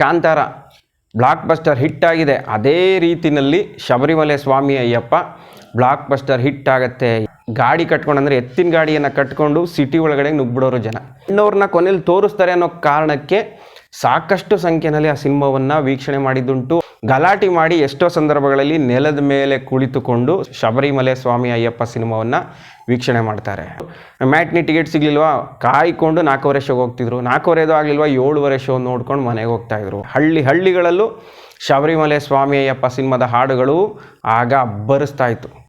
Kantara block buster hit ಆಗಿದೆ ಅದೇ ರೀತಿಯಲ್ಲಿ ಶಬರಿಮಲೆ ಸ್ವಾಮಿ ಅಯ್ಯಪ್ಪ ಬ್ಲಾಕ್ ಬಸ್ಟರ್ ಹಿಟ್ ಆಗುತ್ತೆ ಗಾಡಿ ಕಟ್ಕೊಂಡು ಅಂದರೆ ಎತ್ತಿನ ಗಾಡಿಯನ್ನು ಕಟ್ಕೊಂಡು ಸಿಟಿ ಒಳಗಡೆ ನುಗ್ಬಿಡೋರು ಜನ. ಇನ್ನವ್ರನ್ನ ಕೊನೆಯಲ್ಲಿ ತೋರಿಸ್ತಾರೆ ಅನ್ನೋ ಕಾರಣಕ್ಕೆ ಸಾಕಷ್ಟು ಸಂಖ್ಯೆಯಲ್ಲಿ ಆ ಸಿನಿಮಾವನ್ನು ವೀಕ್ಷಣೆ ಮಾಡಿದ್ದುಂಟು. ಗಲಾಟೆ ಮಾಡಿ ಎಷ್ಟೋ ಸಂದರ್ಭಗಳಲ್ಲಿ ನೆಲದ ಮೇಲೆ ಕುಳಿತುಕೊಂಡು ಶಬರಿಮಲೆ ಸ್ವಾಮಿ ಅಯ್ಯಪ್ಪ ಸಿನಿಮಾವನ್ನು ವೀಕ್ಷಣೆ ಮಾಡ್ತಾರೆ. ಮ್ಯಾಟ್ನಿ ಟಿಕೆಟ್ ಸಿಗ್ಲಿಲ್ವಾ? ಕಾಯ್ಕೊಂಡು ನಾಲ್ಕೂವರೆ ಶೋಗೆ ಹೋಗ್ತಿದ್ರು. ನಾಲ್ಕೂವರೆದು ಆಗಲಿಲ್ವಾ? ಏಳುವರೆ ಶೋ ನೋಡ್ಕೊಂಡು ಮನೆಗೆ ಹೋಗ್ತಾ ಇದ್ರು. ಹಳ್ಳಿ ಹಳ್ಳಿಗಳಲ್ಲೂ ಶಬರಿಮಲೆ ಸ್ವಾಮಿ ಅಯ್ಯಪ್ಪ ಸಿನಿಮಾದ ಹಾಡುಗಳು ಆಗ ಅಬ್ಬರಿಸ್ತಾ ಇತ್ತು.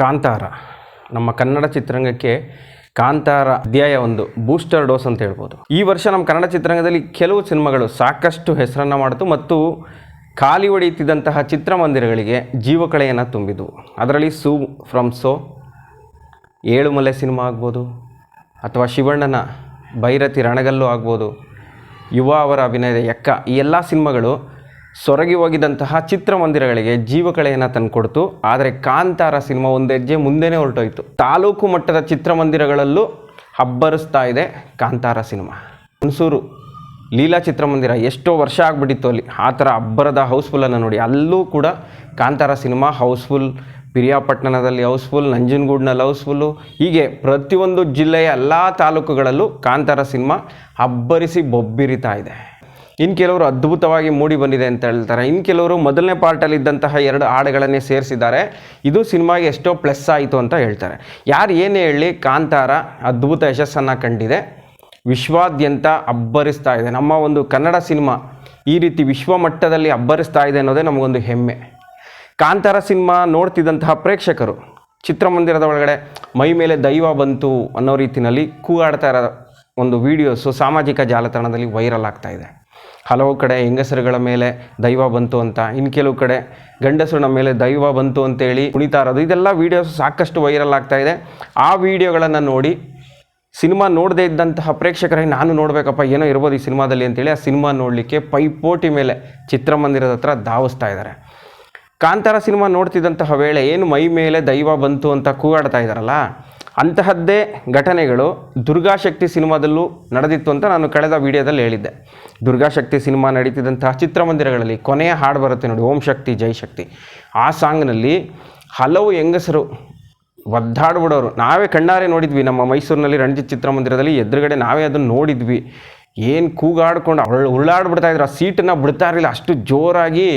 ಕಾಂತಾರ. ನಮ್ಮ ಕನ್ನಡ ಚಿತ್ರರಂಗಕ್ಕೆ ಕಾಂತಾರ ಅಧ್ಯಾಯ ಒಂದು, ಬೂಸ್ಟರ್ ಡೋಸ್ ಅಂತ ಹೇಳ್ಬೋದು. ಈ ವರ್ಷ ನಮ್ಮ ಕನ್ನಡ ಚಿತ್ರರಂಗದಲ್ಲಿ ಕೆಲವು ಸಿನಿಮಾಗಳು ಸಾಕಷ್ಟು ಹೆಸರನ್ನು ಮಾಡಿತು ಮತ್ತು ಖಾಲಿ ಹೊಡೆಯುತ್ತಿದ್ದಂತಹ ಚಿತ್ರಮಂದಿರಗಳಿಗೆ ಜೀವಕಳೆಯನ್ನು ತುಂಬಿದವು. ಅದರಲ್ಲಿ ಸೂ ಫ್ರಮ್ ಸೋ ಏಳುಮಲೆ ಸಿನಿಮಾ ಆಗ್ಬೋದು, ಅಥವಾ ಶಿವಣ್ಣನ ಭೈರತಿ ರಣಗಲ್ಲು ಆಗ್ಬೋದು, ಯುವ ಅವರ ಅಭಿನಯದ ಎಕ್ಕ, ಈ ಎಲ್ಲ ಸಿನಿಮಾಗಳು ಸೊರಗಿ ಹೋಗಿದ್ದಂತಹ ಚಿತ್ರಮಂದಿರಗಳಿಗೆ ಜೀವಕಳೆಯನ್ನು ತಂದುಕೊಡ್ತು. ಆದರೆ ಕಾಂತಾರ ಸಿನಿಮಾ ಒಂದು ಹೆಜ್ಜೆ ಮುಂದೆನೇ ಹೊರಟೋಯ್ತು. ತಾಲೂಕು ಮಟ್ಟದ ಚಿತ್ರಮಂದಿರಗಳಲ್ಲೂ ಅಬ್ಬರಿಸ್ತಾ ಇದೆ ಕಾಂತಾರ ಸಿನಿಮಾ. ಹುಣಸೂರು ಲೀಲಾ ಚಿತ್ರಮಂದಿರ ಎಷ್ಟೋ ವರ್ಷ ಆಗ್ಬಿಟ್ಟಿತ್ತು ಅಲ್ಲಿ. ಆ ಥರ ಅಬ್ಬರದ ಹೌಸ್ಫುಲ್ಲನ್ನು ನೋಡಿ. ಅಲ್ಲೂ ಕೂಡ ಕಾಂತಾರ ಸಿನಿಮಾ ಹೌಸ್ಫುಲ್ ಪಿರಿಯಾಪಟ್ಟಣದಲ್ಲಿ ಹೌಸ್ಫುಲ್ ನಂಜನಗೂಡಿನಲ್ಲಿ ಹೌಸ್ಫುಲ್ಲು ಹೀಗೆ ಪ್ರತಿಯೊಂದು ಜಿಲ್ಲೆಯ ಎಲ್ಲ ತಾಲೂಕುಗಳಲ್ಲೂ ಕಾಂತಾರ ಸಿನಿಮಾ ಅಬ್ಬರಿಸಿ ಬೊಬ್ಬಿರಿತಾ ಇದೆ. ಇನ್ನು ಕೆಲವರು ಅದ್ಭುತವಾಗಿ ಮೂಡಿ ಬಂದಿದೆ ಅಂತ ಹೇಳ್ತಾರೆ. ಇನ್ನು ಕೆಲವರು ಮೊದಲನೇ ಪಾರ್ಟಲ್ಲಿ ಇದ್ದಂತಹ ಎರಡು ಹಾಡುಗಳನ್ನೇ ಸೇರಿಸಿದ್ದಾರೆ. ಇದು ಸಿನಿಮಾಗೆ ಎಷ್ಟೋ ಪ್ಲಸ್ ಆಯಿತು ಅಂತ ಹೇಳ್ತಾರೆ. ಯಾರು ಏನೇ ಹೇಳಿ ಕಾಂತಾರ ಅದ್ಭುತ ಯಶಸ್ಸನ್ನು ಕಂಡಿದೆ. ವಿಶ್ವಾದ್ಯಂತ ಅಬ್ಬರಿಸ್ತಾ ಇದೆ. ನಮ್ಮ ಒಂದು ಕನ್ನಡ ಸಿನಿಮಾ ಈ ರೀತಿ ವಿಶ್ವ ಮಟ್ಟದಲ್ಲಿ ಅಬ್ಬರಿಸ್ತಾ ಇದೆ ಅನ್ನೋದೇ ನಮಗೊಂದು ಹೆಮ್ಮೆ. ಕಾಂತಾರ ಸಿನಿಮಾ ನೋಡ್ತಿದ್ದಂತಹ ಪ್ರೇಕ್ಷಕರು, ಚಿತ್ರಮಂದಿರದ ಒಳಗಡೆ ಮೈ ಮೇಲೆ ದೈವ ಬಂತು ಅನ್ನೋ ರೀತಿಯಲ್ಲಿ ಕೂಗಾಡ್ತಾ ಇರೋ ಒಂದು ವಿಡಿಯೋಸು ಸಾಮಾಜಿಕ ಜಾಲತಾಣದಲ್ಲಿ ವೈರಲ್ ಆಗ್ತಾ ಇದೆ. ಹಲವು ಕಡೆ ಹೆಂಗಸರುಗಳ ಮೇಲೆ ದೈವ ಬಂತು ಅಂತ ಇನ್ನು ಕೆಲವು ಕಡೆ ಗಂಡಸರ ಮೇಲೆ ದೈವ ಬಂತು ಅಂತೇಳಿ ಕುಣಿತಾ ಇರೋದು ಇದೆಲ್ಲ ವೀಡಿಯೋಸ್ ಸಾಕಷ್ಟು ವೈರಲ್ ಆಗ್ತಾ ಇದೆ. ಆ ವಿಡಿಯೋಗಳನ್ನು ನೋಡಿ, ಸಿನಿಮಾ ನೋಡದೇ ಇದ್ದಂತಹ ಪ್ರೇಕ್ಷಕರಾಗಿ ನಾನು ನೋಡಬೇಕಪ್ಪ, ಏನೋ ಇರ್ಬೋದು ಈ ಸಿನಿಮಾದಲ್ಲಿ ಅಂತೇಳಿ ಆ ಸಿನಿಮಾ ನೋಡಲಿಕ್ಕೆ ಪೈಪೋಟಿ ಮೇಲೆ ಚಿತ್ರಮಂದಿರದ ಹತ್ರ ಧಾವಿಸ್ತಾ ಇದ್ದಾರೆ. ಕಾಂತಾರ ಸಿನಿಮಾ ನೋಡ್ತಿದ್ದಂತಹ ವೇಳೆ ಏನು ಮೈ ಮೇಲೆ ದೈವ ಬಂತು ಅಂತ ಕೂಗಾಡ್ತಾ ಇದ್ದಾರಲ್ಲ ಅಂತಹದ್ದೇ ಘಟನೆಗಳು ದುರ್ಗಾಶಕ್ತಿ ಸಿನಿಮಾದಲ್ಲೂ ನಡೆದಿತ್ತು ಅಂತ ನಾನು ಕಳೆದ ವಿಡಿಯೋದಲ್ಲಿ ಹೇಳಿದ್ದೆ. ದುರ್ಗಾಶಕ್ತಿ ಸಿನಿಮಾ ನಡೀತಿದ್ದಂತಹ ಚಿತ್ರಮಂದಿರಗಳಲ್ಲಿ ಕೊನೆಯ ಹಾಡು ಬರುತ್ತೆ ನೋಡಿ, ಓಂ ಶಕ್ತಿ, ಜೈ ಶಕ್ತಿ. ಆ ಸಾಂಗ್ನಲ್ಲಿ ಹಲವು ಹೆಂಗಸರು ಒದ್ದಾಡ್ಬಿಡೋರು. ನಾವೇ ಕಣ್ಣಾರೆ ನೋಡಿದ್ವಿ, ನಮ್ಮ ಮೈಸೂರಿನಲ್ಲಿ ರಣಜಿತ್ ಚಿತ್ರಮಂದಿರದಲ್ಲಿ ಎದುರುಗಡೆ ನಾವೇ ಅದನ್ನು ನೋಡಿದ್ವಿ. ಏನು ಕೂಗಾಡ್ಕೊಂಡು ಅವಳು ಉರುಳಾಡ್ಬಿಡ್ತಾ ಇದ್ರು, ಆ ಸೀಟನ್ನು ಬಿಡ್ತಾ ಇರಲಿಲ್ಲ. ಅಷ್ಟು ಜೋರಾಗಿ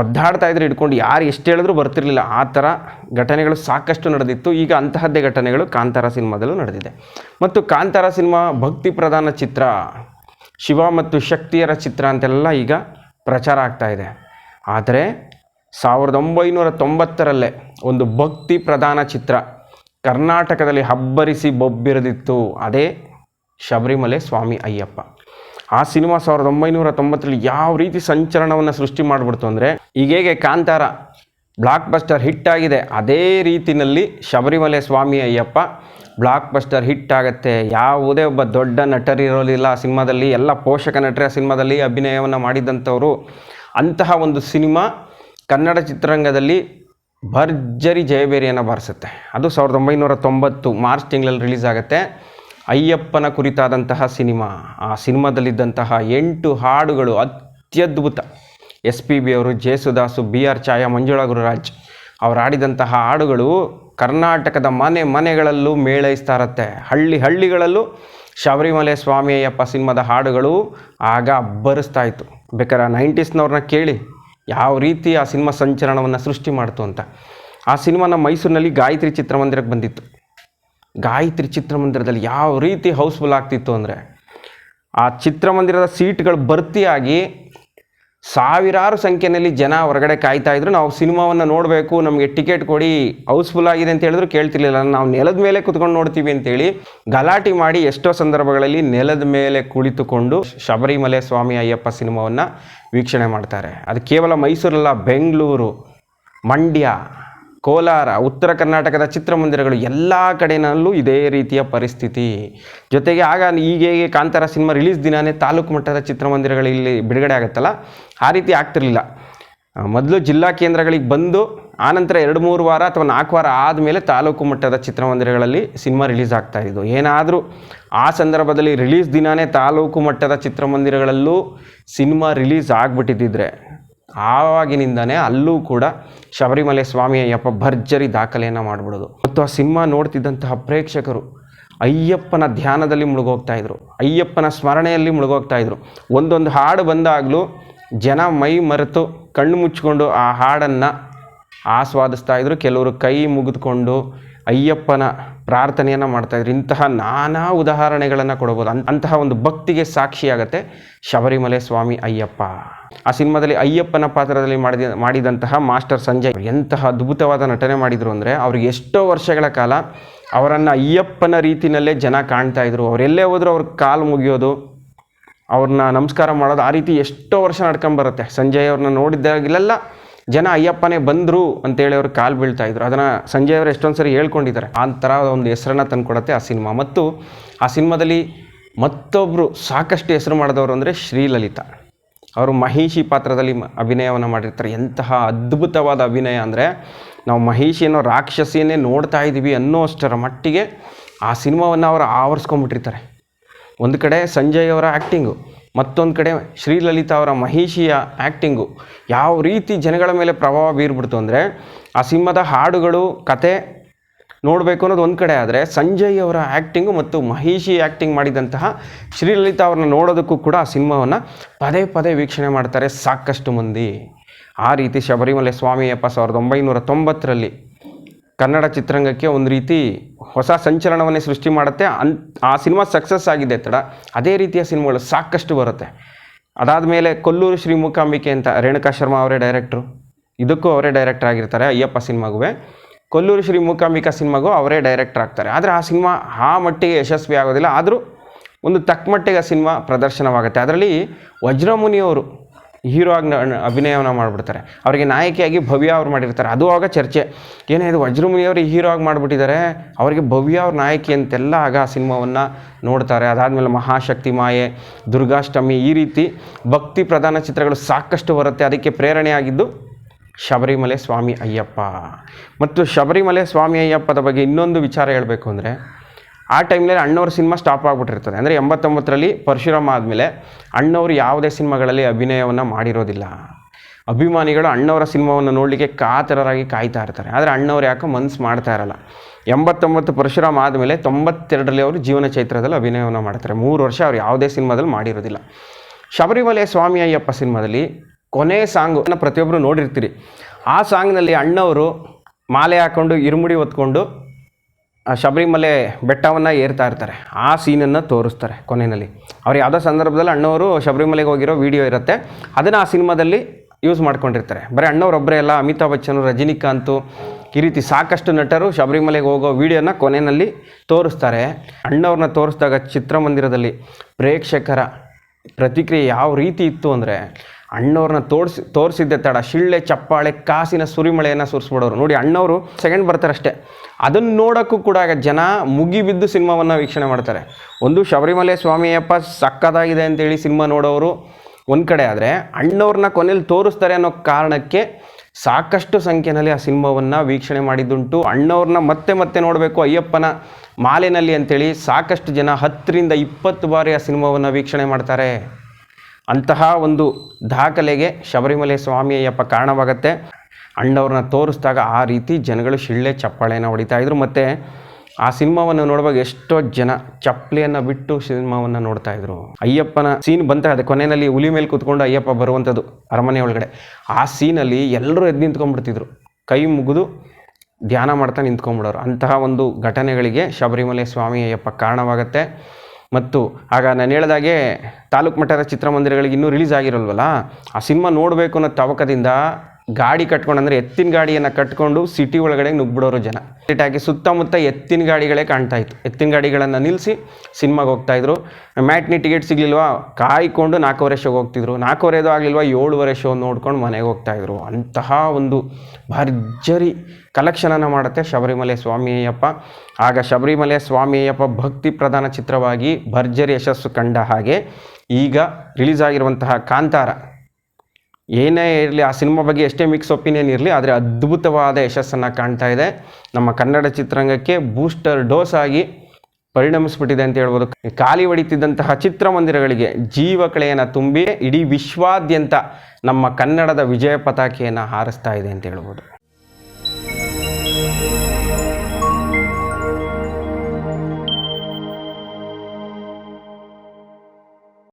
ಒದ್ದಾಡ್ತಾ ಇದ್ರೆ ಹಿಡ್ಕೊಂಡು ಯಾರು ಎಷ್ಟು ಹೇಳಿದ್ರು ಬರ್ತಿರ್ಲಿಲ್ಲ. ಆ ಥರ ಘಟನೆಗಳು ಸಾಕಷ್ಟು ನಡೆದಿತ್ತು. ಈಗ ಅಂತಹದ್ದೇ ಘಟನೆಗಳು ಕಾಂತಾರ ಸಿನಿಮಾದಲ್ಲೂ ನಡೆದಿದೆ. ಮತ್ತು ಕಾಂತಾರ ಸಿನಿಮಾ ಭಕ್ತಿ ಪ್ರಧಾನ ಚಿತ್ರ, ಶಿವ ಮತ್ತು ಶಕ್ತಿಯರ ಚಿತ್ರ ಅಂತೆಲ್ಲ ಈಗ ಪ್ರಚಾರ ಆಗ್ತಾ ಇದೆ. ಆದರೆ ಸಾವಿರದ ಒಂಬೈನೂರ ತೊಂಬತ್ತರಲ್ಲೇ ಒಂದು ಭಕ್ತಿ ಪ್ರಧಾನ ಚಿತ್ರ ಕರ್ನಾಟಕದಲ್ಲಿ ಹಬ್ಬರಿಸಿ ಬೊಬ್ಬಿರದಿತ್ತು. ಅದೇ ಶಬರಿಮಲೆ ಸ್ವಾಮಿ ಅಯ್ಯಪ್ಪ. ಆ ಸಿನಿಮಾ ಸಾವಿರದ ಒಂಬೈನೂರ ತೊಂಬತ್ತರಲ್ಲಿ ಯಾವ ರೀತಿ ಸಂಚಲನವನ್ನು ಸೃಷ್ಟಿ ಮಾಡಿಬಿಡ್ತು ಅಂದರೆ, ಈಗ ಹೇಗೆ ಕಾಂತಾರ ಬ್ಲಾಕ್ ಬಸ್ಟರ್ ಹಿಟ್ ಆಗಿದೆ, ಅದೇ ರೀತಿಯಲ್ಲಿ ಶಬರಿಮಲೆ ಸ್ವಾಮಿ ಅಯ್ಯಪ್ಪ ಬ್ಲಾಕ್ ಬಸ್ಟರ್ ಹಿಟ್ ಆಗುತ್ತೆ. ಯಾವುದೇ ಒಬ್ಬ ದೊಡ್ಡ ನಟರಿರೋದಿಲ್ಲ ಆ ಸಿನಿಮಾದಲ್ಲಿ, ಎಲ್ಲ ಪೋಷಕ ನಟರ ಸಿನಿಮಾದಲ್ಲಿ ಅಭಿನಯವನ್ನು ಮಾಡಿದಂಥವರು. ಅಂತಹ ಒಂದು ಸಿನಿಮಾ ಕನ್ನಡ ಚಿತ್ರರಂಗದಲ್ಲಿ ಭರ್ಜರಿ ಜಯಬೇರಿಯನ್ನು ಬಾರಿಸುತ್ತೆ. ಅದು ಸಾವಿರದ ಒಂಬೈನೂರ ತೊಂಬತ್ತು ಮಾರ್ಚ್ ತಿಂಗಳಲ್ಲಿ ರಿಲೀಸ್ ಆಗುತ್ತೆ. ಅಯ್ಯಪ್ಪನ ಕುರಿತಾದಂತಹ ಸಿನಿಮಾ, ಆ ಸಿನಿಮಾದಲ್ಲಿದ್ದಂತಹ ಎಂಟು ಹಾಡುಗಳು ಅತ್ಯದ್ಭುತ. ಎಸ್ ಪಿ ಬಿ ಅವರು ಜೇಸುದಾಸು ಬಿ ಆರ್ ಛಾಯಾ, ಮಂಜುಳಾ ಗುರುರಾಜ್ ಅವರು ಆಡಿದಂತಹ ಹಾಡುಗಳು ಕರ್ನಾಟಕದ ಮನೆ ಮನೆಗಳಲ್ಲೂ ಮೇಳೈಸ್ತಾ ಇರತ್ತೆ ಹಳ್ಳಿ ಹಳ್ಳಿಗಳಲ್ಲೂ ಶಬರಿಮಲೆ ಸ್ವಾಮಿಯಪ್ಪ ಸಿನಿಮಾದ ಹಾಡುಗಳು ಆಗ ಅಬ್ಬರಿಸ್ತಾ ಇತ್ತು. ಬೇಕಾದ್ರೆ ನೈಂಟೀಸ್ನವ್ರನ್ನ ಕೇಳಿ ಯಾವ ರೀತಿ ಆ ಸಿನಿಮಾ ಸಂಚಲನವನ್ನು ಸೃಷ್ಟಿ ಮಾಡ್ತು ಅಂತ. ಆ ಸಿನಿಮಾನ ಮೈಸೂರಿನಲ್ಲಿ ಗಾಯತ್ರಿ ಚಿತ್ರಮಂದಿರಕ್ಕೆ ಬಂದಿತ್ತು. ಗಾಯತ್ರಿ ಚಿತ್ರಮಂದಿರದಲ್ಲಿ ಯಾವ ರೀತಿ ಹೌಸ್ಫುಲ್ ಆಗ್ತಿತ್ತು ಅಂದರೆ, ಆ ಚಿತ್ರಮಂದಿರದ ಸೀಟ್ಗಳು ಭರ್ತಿಯಾಗಿ ಸಾವಿರಾರು ಸಂಖ್ಯೆಯಲ್ಲಿ ಜನ ಹೊರಗಡೆ ಕಾಯ್ತಾ ಇದ್ರು. ನಾವು ಸಿನಿಮಾವನ್ನು ನೋಡಬೇಕು, ನಮಗೆ ಟಿಕೆಟ್ ಕೊಡಿ, ಹೌಸ್ಫುಲ್ ಆಗಿದೆ ಅಂತ ಹೇಳಿದ್ರು ಕೇಳ್ತಿರ್ಲಿಲ್ಲ. ನಾವು ನೆಲದ ಮೇಲೆ ಕುತ್ಕೊಂಡು ನೋಡ್ತೀವಿ ಅಂತೇಳಿ ಗಲಾಟೆ ಮಾಡಿ ಎಷ್ಟೋ ಸಂದರ್ಭಗಳಲ್ಲಿ ನೆಲದ ಮೇಲೆ ಕುಳಿತುಕೊಂಡು ಶಬರಿಮಲೆ ಸ್ವಾಮಿ ಅಯ್ಯಪ್ಪ ಸಿನಿಮಾವನ್ನು ವೀಕ್ಷಣೆ ಮಾಡ್ತಾರೆ. ಅದು ಕೇವಲ ಮೈಸೂರಲ್ಲ, ಬೆಂಗಳೂರು, ಮಂಡ್ಯ. ಕೋಲಾರ, ಉತ್ತರ ಕರ್ನಾಟಕದ ಚಿತ್ರಮಂದಿರಗಳು ಎಲ್ಲ ಕಡೆನಲ್ಲೂ ಇದೇ ರೀತಿಯ ಪರಿಸ್ಥಿತಿ. ಜೊತೆಗೆ ಆಗ ಹೇಗೆ ಕಾಂತಾರ ಸಿನಿಮಾ ರಿಲೀಸ್ ದಿನಾನೇ ತಾಲೂಕು ಮಟ್ಟದ ಚಿತ್ರಮಂದಿರಗಳಲ್ಲಿ ಬಿಡುಗಡೆ ಆಗುತ್ತಲ್ಲ, ಆ ರೀತಿ ಆಗ್ತಿರಲಿಲ್ಲ. ಮೊದಲು ಜಿಲ್ಲಾ ಕೇಂದ್ರಗಳಿಗೆ ಬಂದು ಆನಂತರ ಎರಡು ಮೂರು ವಾರ ಅಥವಾ ನಾಲ್ಕು ವಾರ ಆದಮೇಲೆ ತಾಲೂಕು ಮಟ್ಟದ ಚಿತ್ರಮಂದಿರಗಳಲ್ಲಿ ಸಿನಿಮಾ ರಿಲೀಸ್ ಆಗ್ತಾ ಇದ್ದು. ಏನಾದರೂ ಆ ಸಂದರ್ಭದಲ್ಲಿ ರಿಲೀಸ್ ದಿನಾನೇ ತಾಲೂಕು ಮಟ್ಟದ ಚಿತ್ರಮಂದಿರಗಳಲ್ಲೂ ಸಿನಿಮಾ ರಿಲೀಸ್ ಆಗಿಬಿಟ್ಟಿದ್ದಿದ್ರೆ ಆವಾಗಿನಿಂದನೇ ಅಲ್ಲೂ ಕೂಡ ಶಬರಿಮಲೆ ಸ್ವಾಮಿ ಅಯ್ಯಪ್ಪ ಭರ್ಜರಿ ದಾಖಲೆಯನ್ನು ಮಾಡಿಬಿಡೋದು. ಮತ್ತು ಆ ಸಿನಿಮಾ ನೋಡ್ತಿದ್ದಂತಹ ಪ್ರೇಕ್ಷಕರು ಅಯ್ಯಪ್ಪನ ಧ್ಯಾನದಲ್ಲಿ ಮುಳುಗೋಗ್ತಾಯಿದ್ರು ಅಯ್ಯಪ್ಪನ ಸ್ಮರಣೆಯಲ್ಲಿ ಮುಳುಗೋಗ್ತಾ ಇದ್ರು. ಒಂದೊಂದು ಹಾಡು ಬಂದಾಗಲೂ ಜನ ಮೈ ಮರೆತು ಕಣ್ಣು ಮುಚ್ಚಿಕೊಂಡು ಆ ಹಾಡನ್ನು ಆಸ್ವಾದಿಸ್ತಾ ಇದ್ರು. ಕೆಲವರು ಕೈ ಮುಗಿದುಕೊಂಡು ಅಯ್ಯಪ್ಪನ ಪ್ರಾರ್ಥನೆಯನ್ನು ಮಾಡ್ತಾಯಿದ್ರು ಇಂತಹ ನಾನಾ ಉದಾಹರಣೆಗಳನ್ನು ಕೊಡಬಹುದು ಅಂತಹ ಒಂದು ಭಕ್ತಿಗೆ ಸಾಕ್ಷಿಯಾಗತ್ತೆ ಶಬರಿಮಲೆ ಸ್ವಾಮಿ ಅಯ್ಯಪ್ಪ. ಆ ಸಿನಿಮಾದಲ್ಲಿ ಅಯ್ಯಪ್ಪನ ಪಾತ್ರದಲ್ಲಿ ಮಾಡಿದ, ಮಾಡಿದಂತಹ ಮಾಸ್ಟರ್ ಸಂಜಯ್ ಎಂತಹ ಅದ್ಭುತವಾದ ನಟನೆ ಮಾಡಿದರು ಅಂದರೆ ಅವ್ರಿಗೆ ಎಷ್ಟೋ ವರ್ಷಗಳ ಕಾಲ ಅವರನ್ನು ಅಯ್ಯಪ್ಪನ ರೀತಿಯಲ್ಲೇ ಜನ ಕಾಣ್ತಾ ಇದ್ರು. ಅವರೆಲ್ಲೇ ಹೋದರೂ ಅವ್ರ ಕಾಲು ಮುಗಿಯೋದು, ಅವ್ರನ್ನ ನಮಸ್ಕಾರ ಮಾಡೋದು ಆ ರೀತಿ ಎಷ್ಟೋ ವರ್ಷ ನಡ್ಕೊಂಬರುತ್ತೆ ಸಂಜಯ್ ಅವ್ರನ್ನ ನೋಡಿದ್ದಾಗಲೆಲ್ಲ ಜನ ಅಯ್ಯಪ್ಪನೇ ಬಂದರು ಅಂತೇಳಿ ಅವ್ರು ಕಾಲು ಬೀಳ್ತಾ ಇದ್ರು. ಅದನ್ನು ಸಂಜಯ್ ಅವರು ಎಷ್ಟೊಂದು ಸರಿ ಹೇಳ್ಕೊಂಡಿದ್ದಾರೆ. ಆ ಥರ ಒಂದು ಹೆಸರನ್ನು ತಂದುಕೊಡತ್ತೆ ಆ ಸಿನಿಮಾ. ಮತ್ತು ಆ ಸಿನಿಮಾದಲ್ಲಿ ಮತ್ತೊಬ್ಬರು ಸಾಕಷ್ಟು ಹೆಸರು ಮಾಡಿದವರು ಅಂದರೆ ಶ್ರೀಲಲಿತಾ. ಅವರು ಮಹಿಷಿ ಪಾತ್ರದಲ್ಲಿ ಅಭಿನಯವನ್ನು ಮಾಡಿರ್ತಾರೆ. ಎಂತಹ ಅದ್ಭುತವಾದ ಅಭಿನಯ ಅಂದರೆ ನಾವು ಮಹಿಷಿ ಅನ್ನೋ ರಾಕ್ಷಸಿಯನ್ನೇ ನೋಡ್ತಾ ಇದ್ದೀವಿ ಅನ್ನೋ ಅಷ್ಟರ ಮಟ್ಟಿಗೆ ಆ ಸಿನಿಮಾವನ್ನು ಅವರು ಆವರಿಸ್ಕೊಂಬಿಟ್ಟಿರ್ತಾರೆ ಒಂದು ಕಡೆ ಸಂಜಯ್ ಅವರ ಆ್ಯಕ್ಟಿಂಗು ಮತ್ತೊಂದು ಕಡೆ ಶ್ರೀಲಲಿತಾ ಅವರ ಮಹಿಷಿಯ ಆ್ಯಕ್ಟಿಂಗು ಯಾವ ರೀತಿ ಜನಗಳ ಮೇಲೆ ಪ್ರಭಾವ ಬೀರ್ಬಿಡ್ತು ಅಂದರೆ ಆ ಸಿಂಹದ ಹಾಡುಗಳು, ಕತೆ ನೋಡಬೇಕು ಅನ್ನೋದು ಒಂದು ಕಡೆ ಆದರೆ ಸಂಜಯ್ ಅವರ ಆ್ಯಕ್ಟಿಂಗು ಮತ್ತು ಮಹಿಷಿ ಆ್ಯಕ್ಟಿಂಗ್ ಮಾಡಿದಂತಹ ಶ್ರೀಲಲಿತಾ ಅವ್ರನ್ನ ನೋಡೋದಕ್ಕೂ ಕೂಡ ಆ ಸಿನಿಮಾವನ್ನು ಪದೇ ಪದೇ ವೀಕ್ಷಣೆ ಮಾಡ್ತಾರೆ ಸಾಕಷ್ಟು ಮಂದಿ. ಆ ರೀತಿ ಶಬರಿಮಲೆ ಸ್ವಾಮಿಯಪ್ಪ ಸಾವಿರದ ಒಂಬೈನೂರ ತೊಂಬತ್ತರಲ್ಲಿ ಕನ್ನಡ ಚಿತ್ರರಂಗಕ್ಕೆ ಒಂದು ರೀತಿ ಹೊಸ ಸಂಚಲನವನ್ನೇ ಸೃಷ್ಟಿ ಮಾಡುತ್ತೆ. ಅನ್, ಆ ಸಿನಿಮಾ ಸಕ್ಸಸ್ ಆಗಿದೆ ತಡ. ಅದೇ ರೀತಿಯ ಸಿನಿಮಾಗಳು ಸಾಕಷ್ಟು ಬರುತ್ತೆ. ಅದಾದ ಮೇಲೆ ಕೊಲ್ಲೂರು ಶ್ರೀ ಮೂಕಾಂಬಿಕೆ ಅಂತ ರೇಣುಕಾ ಶರ್ಮಾ ಅವರೇ ಡೈರೆಕ್ಟ್ರು ಇದಕ್ಕೂ ಅವರೇ ಡೈರೆಕ್ಟರ್ ಆಗಿರ್ತಾರೆ, ಅಯ್ಯಪ್ಪ ಸಿನಿಮಾಗುವೆ. ಕೊಲ್ಲೂರು ಶ್ರೀ ಮೂಕಾಂಬಿಕಾ ಸಿನಿಮಾಗೂ ಅವರೇ ಡೈರೆಕ್ಟರ್ ಆಗ್ತಾರೆ. ಆದರೆ ಆ ಸಿನಿಮಾ ಆ ಮಟ್ಟಿಗೆ ಯಶಸ್ವಿ ಆಗೋದಿಲ್ಲ. ಆದರೂ ಒಂದು ತಕ್ಕಮಟ್ಟಿಗೆ ಸಿನಿಮಾ ಪ್ರದರ್ಶನವಾಗುತ್ತೆ. ಅದರಲ್ಲಿ ವಜ್ರಮುನಿಯವರು ಹೀರೋ ಆಗಿ ಅಭಿನಯವನ್ನು ಮಾಡಿಬಿಡ್ತಾರೆ. ಅವರಿಗೆ ನಾಯಕಿಯಾಗಿ ಭವ್ಯ ಅವ್ರು ಮಾಡಿರ್ತಾರೆ. ಅದು ಆಗ ಚರ್ಚೆ. ಏನೇ ಇದು ವಜ್ರಮುನಿಯವರು ಹೀರೋ ಆಗಿ ಮಾಡಿಬಿಟ್ಟಿದ್ದಾರೆ, ಅವರಿಗೆ ಭವ್ಯ ಅವ್ರ ನಾಯಕಿ ಅಂತೆಲ್ಲ ಆಗ ಆ ಸಿನಿಮಾವನ್ನು ನೋಡ್ತಾರೆ. ಅದಾದಮೇಲೆ ಮಹಾಶಕ್ತಿ ಮಾಯೆ, ದುರ್ಗಾಷ್ಟಮಿ ಈ ರೀತಿ ಭಕ್ತಿ ಪ್ರಧಾನ ಚಿತ್ರಗಳು ಸಾಕಷ್ಟು ಬರುತ್ತೆ. ಅದಕ್ಕೆ ಪ್ರೇರಣೆಯಾಗಿದ್ದು ಶಬರಿಮಲೆ ಸ್ವಾಮಿ ಅಯ್ಯಪ್ಪ. ಮತ್ತು ಶಬರಿಮಲೆ ಸ್ವಾಮಿ ಅಯ್ಯಪ್ಪದ ಬಗ್ಗೆ ಇನ್ನೊಂದು ವಿಚಾರ ಹೇಳಬೇಕು ಅಂದರೆ ಆ ಟೈಮ್ನಲ್ಲಿ ಅಣ್ಣವ್ರ ಸಿನಿಮಾ ಸ್ಟಾಪ್ ಆಗಿಬಿಟ್ಟಿರ್ತದೆ. ಅಂದರೆ ಎಂಬತ್ತೊಂಬತ್ತರಲ್ಲಿ ಪರಶುರಾಮ ಆದಮೇಲೆ ಅಣ್ಣವರು ಯಾವುದೇ ಸಿನಿಮಾಗಳಲ್ಲಿ ಅಭಿನಯವನ್ನು ಮಾಡಿರೋದಿಲ್ಲ. ಅಭಿಮಾನಿಗಳು ಅಣ್ಣವರ ಸಿನಿಮಾವನ್ನು ನೋಡಲಿಕ್ಕೆ ಕಾತರರಾಗಿ ಕಾಯ್ತಾ ಇರ್ತಾರೆ. ಆದರೆ ಅಣ್ಣವ್ರು ಯಾಕೋ ಮನ್ಸು ಮಾಡ್ತಾ ಇರಲ್ಲ. ಎಂಬತ್ತೊಂಬತ್ತು ಪರಶುರಾಮ ಆದಮೇಲೆ ತೊಂಬತ್ತೆರಡರಲ್ಲಿ ಅವರು ಜೀವನ ಚೈತ್ರದಲ್ಲಿ ಅಭಿನಯವನ್ನು ಮಾಡ್ತಾರೆ. ಮೂರು ವರ್ಷ ಅವರು ಯಾವುದೇ ಸಿನಿಮಾದಲ್ಲಿ ಮಾಡಿರೋದಿಲ್ಲ. ಶಬರಿಮಲೆ ಸ್ವಾಮಿ ಅಯ್ಯಪ್ಪ ಸಿನಿಮಾದಲ್ಲಿ ಕೊನೆ ಸಾಂಗನ್ನು ಪ್ರತಿಯೊಬ್ಬರು ನೋಡಿರ್ತೀರಿ. ಆ ಸಾಂಗ್ನಲ್ಲಿ ಅಣ್ಣವರು ಮಾಲೆ ಹಾಕ್ಕೊಂಡು ಇರುಮುಡಿ ಹೊತ್ಕೊಂಡು ಶಬರಿಮಲೆ ಬೆಟ್ಟವನ್ನು ಏರ್ತಾ ಇರ್ತಾರೆ. ಆ ಸೀನನ್ನು ತೋರಿಸ್ತಾರೆ ಕೊನೆಯಲ್ಲಿ. ಅವ್ರು ಯಾವುದೋ ಸಂದರ್ಭದಲ್ಲಿ ಅಣ್ಣವರು ಶಬರಿಮಲೆಗೆ ಹೋಗಿರೋ ವಿಡಿಯೋ ಇರುತ್ತೆ. ಅದನ್ನು ಆ ಸಿನಿಮಾದಲ್ಲಿ ಯೂಸ್ ಮಾಡ್ಕೊಂಡಿರ್ತಾರೆ. ಬರೀ ಅಣ್ಣವರೊಬ್ಬರೇ ಎಲ್ಲ ಅಮಿತಾಬ್ ಬಚ್ಚನ್, ರಜನಿಕಾಂತು ಈ ರೀತಿ ಸಾಕಷ್ಟು ನಟರು ಶಬರಿಮಲೆಗೆ ಹೋಗೋ ವಿಡಿಯೋನ ಕೊನೆಯಲ್ಲಿ ತೋರಿಸ್ತಾರೆ. ಅಣ್ಣವ್ರನ್ನ ತೋರಿಸಿದಾಗ ಚಿತ್ರಮಂದಿರದಲ್ಲಿ ಪ್ರೇಕ್ಷಕರ ಪ್ರತಿಕ್ರಿಯೆ ಯಾವ ರೀತಿ ಇತ್ತು ಅಂದರೆ ಅಣ್ಣವ್ರನ್ನ ತೋರಿಸಿ, ತೋರಿಸಿದ್ದೆ ತಡ. ಶಿಳ್ಳೆ, ಚಪ್ಪಾಳೆ, ಕಾಸಿನ ಸುರಿಮಳೆಯನ್ನು ಸುರಿಸ್ಬಿಡೋರು. ನೋಡಿ, ಅಣ್ಣವರು ಸೆಕೆಂಡ್ ಬರ್ತಾರೆ ಅಷ್ಟೇ. ಅದನ್ನು ನೋಡೋಕ್ಕೂ ಕೂಡ ಜನ ಮುಗಿಬಿದ್ದು ಸಿನಿಮಾವನ್ನು ವೀಕ್ಷಣೆ ಮಾಡ್ತಾರೆ. ಒಂದು ಶಬರಿಮಲೆ ಸ್ವಾಮಿಯಪ್ಪ ಸಕ್ಕದಾಗಿದೆ ಅಂತೇಳಿ ಸಿನಿಮಾ ನೋಡೋರು ಒಂದು ಕಡೆ ಆದರೆ ಅಣ್ಣವ್ರನ್ನ ಕೊನೆಯಲ್ಲಿ ತೋರಿಸ್ತಾರೆ ಅನ್ನೋ ಕಾರಣಕ್ಕೆ ಸಾಕಷ್ಟು ಸಂಖ್ಯೆಯಲ್ಲಿ ಆ ಸಿನಿಮಾವನ್ನು ವೀಕ್ಷಣೆ ಮಾಡಿದ್ದುಂಟು. ಅಣ್ಣವ್ರನ್ನ ಮತ್ತೆ ಮತ್ತೆ ನೋಡಬೇಕು ಅಯ್ಯಪ್ಪನ ಮಾಲೆನಲ್ಲಿ ಅಂತೇಳಿ ಸಾಕಷ್ಟು ಜನ ಹತ್ತರಿಂದ ಇಪ್ಪತ್ತು ಬಾರಿ ಆ ಸಿನಿಮಾವನ್ನು ವೀಕ್ಷಣೆ ಮಾಡ್ತಾರೆ. ಅಂತಹ ಒಂದು ದಾಖಲೆಗೆ ಶಬರಿಮಲೆ ಸ್ವಾಮಿ ಅಯ್ಯಪ್ಪ ಕಾರಣವಾಗತ್ತೆ. ಅಣ್ಣವ್ರನ್ನ ತೋರಿಸಿದಾಗ ಆ ರೀತಿ ಜನಗಳು ಶಿಳ್ಳೆ ಚಪ್ಪಾಳೆಯನ್ನು ಹೊಡಿತಾ ಇದ್ರು. ಮತ್ತು ಆ ಸಿನಿಮಾವನ್ನು ನೋಡುವಾಗ ಎಷ್ಟೋ ಜನ ಚಪ್ಪಲಿಯನ್ನು ಬಿಟ್ಟು ಸಿನಿಮಾವನ್ನು ನೋಡ್ತಾ ಇದ್ರು. ಅಯ್ಯಪ್ಪನ ಸೀನ್ ಬಂತ ಅದು ಕೊನೆಯಲ್ಲಿ ಹುಲಿ ಮೇಲೆ ಕೂತ್ಕೊಂಡು ಅಯ್ಯಪ್ಪ ಬರುವಂಥದ್ದು ಅರಮನೆ ಒಳಗಡೆ. ಆ ಸೀನಲ್ಲಿ ಎಲ್ಲರೂ ಎದ್ದು ನಿಂತ್ಕೊಂಡ್ಬಿಡ್ತಿದ್ರು. ಕೈ ಮುಗಿದು ಧ್ಯಾನ ಮಾಡ್ತಾ ನಿಂತ್ಕೊಂಡ್ಬಿಡೋರು. ಅಂತಹ ಒಂದು ಘಟನೆಗಳಿಗೆ ಶಬರಿಮಲೆ ಸ್ವಾಮಿ ಅಯ್ಯಪ್ಪ ಕಾರಣವಾಗತ್ತೆ. ಮತ್ತು ಆಗ ನಾನು ಹೇಳ್ದಾಗೆ ತಾಲೂಕು ಮಟ್ಟದ ಚಿತ್ರಮಂದಿರಗಳಿಗೆ ಇನ್ನೂ ರಿಲೀಸ್ ಆಗಿರಲ್ವಲ್ಲ? ಆ ಸಿನಿಮಾ ನೋಡಬೇಕು ಅನ್ನೋ ತವಕದಿಂದ ಗಾಡಿ ಕಟ್ಕೊಂಡು ಅಂದರೆ ಎತ್ತಿನ ಗಾಡಿಯನ್ನು ಕಟ್ಕೊಂಡು ಸಿಟಿ ಒಳಗಡೆ ನುಗ್ಬಿಡೋರು ಜನ. ಹಾಕಿ ಸುತ್ತಮುತ್ತ ಎತ್ತಿನ ಗಾಡಿಗಳೇ ಕಾಣ್ತಾ ಇತ್ತು. ಎತ್ತಿನ ಗಾಡಿಗಳನ್ನು ನಿಲ್ಲಿಸಿ ಸಿನಿಮಾಗೆ ಹೋಗ್ತಾಯಿದ್ರು ಮ್ಯಾಟ್ನಿ ಟಿಕೆಟ್ ಸಿಗ್ಲಿಲ್ವಾ? ಕಾಯ್ಕೊಂಡು ನಾಲ್ಕೂವರೆ ಶೋಗೆ ಹೋಗ್ತಿದ್ರು. ನಾಲ್ಕೂವರೆದು ಆಗಲಿಲ್ವಾ? ಏಳುವರೆ ಶೋ ನೋಡ್ಕೊಂಡು ಮನೆಗೆ ಹೋಗ್ತಾಯಿದ್ರು ಅಂತಹ ಒಂದು ಭರ್ಜರಿ ಕಲೆಕ್ಷನನ್ನು ಮಾಡುತ್ತೆ ಶಬರಿಮಲೆ ಸ್ವಾಮಿಯಪ್ಪ ಆಗ ಶಬರಿಮಲೆ ಸ್ವಾಮಿಯಪ್ಪ ಭಕ್ತಿ ಪ್ರಧಾನ ಚಿತ್ರವಾಗಿ ಭರ್ಜರಿ ಯಶಸ್ಸು ಕಂಡ ಹಾಗೆ ಈಗ ರಿಲೀಸ್ ಆಗಿರುವಂತಹ ಕಾಂತಾರ. ಏನೇ ಇರಲಿ, ಆ ಸಿನಿಮಾ ಬಗ್ಗೆ ಎಷ್ಟೇ ಮಿಕ್ಸ್ ಒಪಿನಿಯನ್ ಇರಲಿ, ಆದರೆ ಅದ್ಭುತವಾದ ಯಶಸ್ಸನ್ನು ಕಾಣ್ತಾ ಇದೆ. ನಮ್ಮ ಕನ್ನಡ ಚಿತ್ರರಂಗಕ್ಕೆ ಬೂಸ್ಟರ್ ಡೋಸ್ ಆಗಿ ಪರಿಣಮಿಸ್ಬಿಟ್ಟಿದೆ ಅಂತ ಹೇಳ್ಬೋದು. ಖಾಲಿ ಹೊಡಿತಿದ್ದಂತಹ ಚಿತ್ರಮಂದಿರಗಳಿಗೆ ಜೀವಕಳೆಯನ್ನು ತುಂಬಿ, ಇಡೀ ವಿಶ್ವಾದ್ಯಂತ ನಮ್ಮ ಕನ್ನಡದ ವಿಜಯ ಪತಾಕೆಯನ್ನು ಹಾರಿಸ್ತಾ ಇದೆ ಅಂತ ಹೇಳ್ಬೋದು.